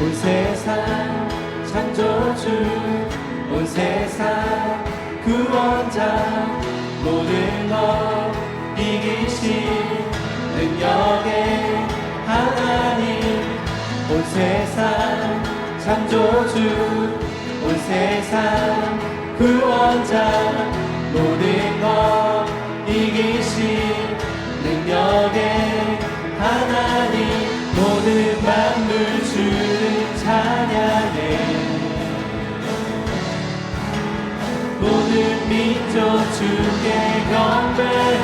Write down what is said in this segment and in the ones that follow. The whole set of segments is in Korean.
온 세상 창조주 온 세상 구원자 모든 것 이기신 세상 창조주 온 세상 그 구원자 모든 것 이기신 능력의 하나님 모든 만물 주를 찬양해. 모든 민족 주께 경배해.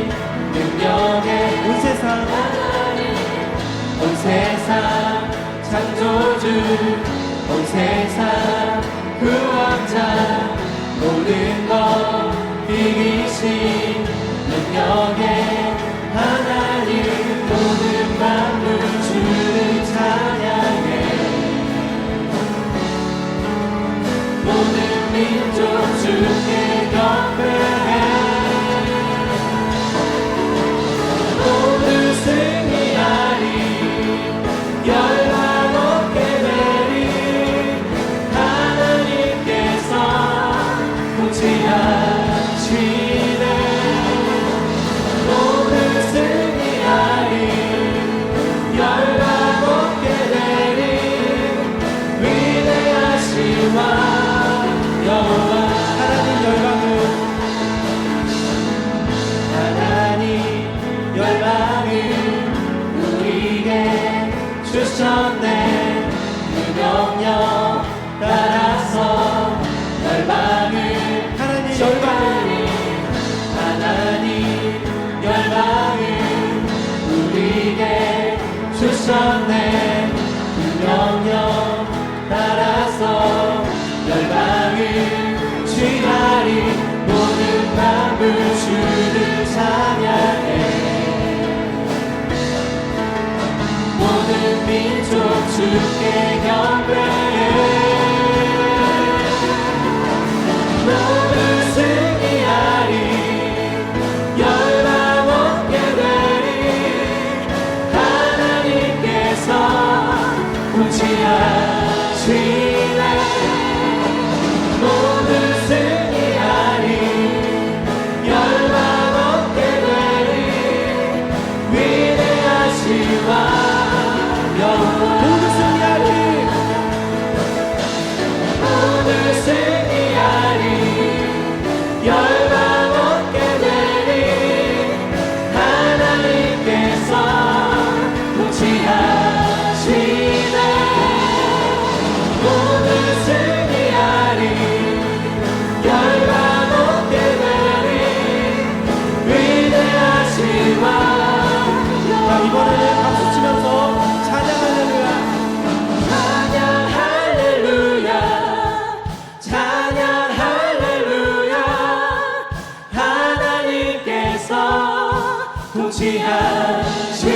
온 세상 그 구원자 주셨네 그 명령 따라서 주께 경배 찬양 할렐루야. 하나님께서 통치하시